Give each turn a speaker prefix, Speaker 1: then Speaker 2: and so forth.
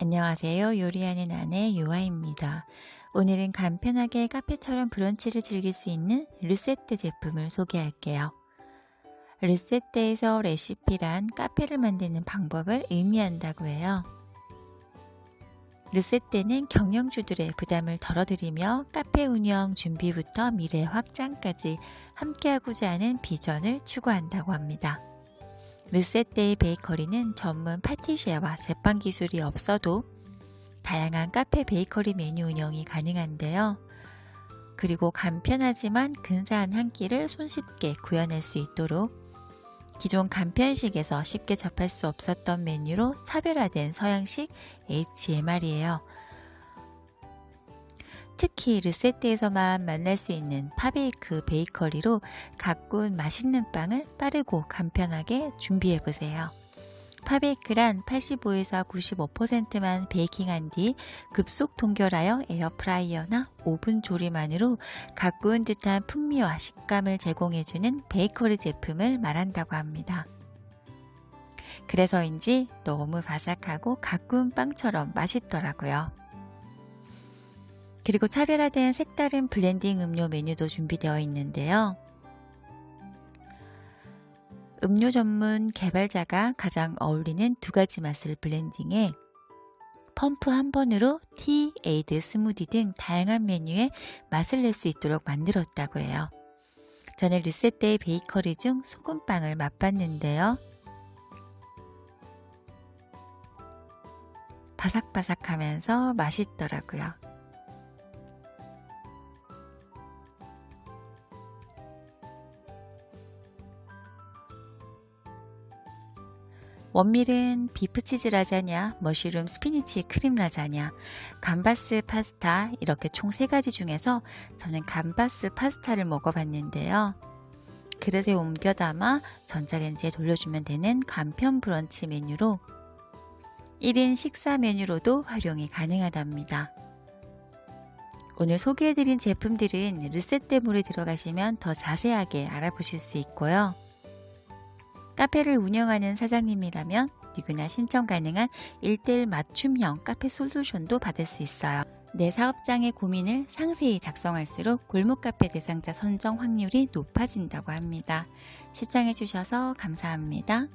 Speaker 1: 안녕하세요. 요리하는 아내 유아입니다. 오늘은 간편하게 카페처럼 브런치를 즐길 수 있는 르세떼 제품을 소개할게요. 르세떼에서 레시피란 카페를 만드는 방법을 의미한다고 해요. 르세떼는 경영주들의 부담을 덜어드리며 카페 운영 준비부터 미래 확장까지 함께하고자 하는 비전을 추구한다고 합니다. 르세떼의 베이커리는 전문 파티시에와 제빵 기술이 없어도 다양한 카페 베이커리 메뉴 운영이 가능한데요. 그리고 간편하지만 근사한 한 끼를 손쉽게 구현할 수 있도록 기존 간편식에서 쉽게 접할 수 없었던 메뉴로 차별화된 서양식 HMR이에요. 특히 르세떼에서만 만날 수 있는 파베이크 베이커리로 가꾼 맛있는 빵을 빠르고 간편하게 준비해 보세요. 파베이크란 85에서 95%만 베이킹한 뒤 급속 동결하여 에어프라이어나 오븐 조리만으로 가꾸은 듯한 풍미와 식감을 제공해주는 베이커리 제품을 말한다고 합니다. 그래서인지 너무 바삭하고 가꾸은 빵처럼 맛있더라고요. 그리고 차별화된 색다른 블렌딩 음료 메뉴도 준비되어 있는데요. 음료 전문 개발자가 가장 어울리는 두 가지 맛을 블렌딩해 펌프 한 번으로 티, 에이드, 스무디 등 다양한 메뉴에 맛을 낼 수 있도록 만들었다고 해요. 저는 르세떼 베이커리 중 소금빵을 맛봤는데요. 바삭바삭하면서 맛있더라고요. 원밀은 비프치즈 라자냐, 머쉬룸 스피니치 크림 라자냐, 감바스 파스타 이렇게 총세 가지 중에서 저는 감바스 파스타를 먹어봤는데요. 그릇에 옮겨 담아 전자레인지에 돌려주면 되는 간편 브런치 메뉴로 1인 식사 메뉴로도 활용이 가능하답니다. 오늘 소개해드린 제품들은 르세떼몰에 들어가시면 더 자세하게 알아보실 수 있고요. 카페를 운영하는 사장님이라면 누구나 신청 가능한 1대1 맞춤형 카페 솔루션도 받을 수 있어요. 내 사업장의 고민을 상세히 작성할수록 골목 카페 대상자 선정 확률이 높아진다고 합니다. 시청해주셔서 감사합니다.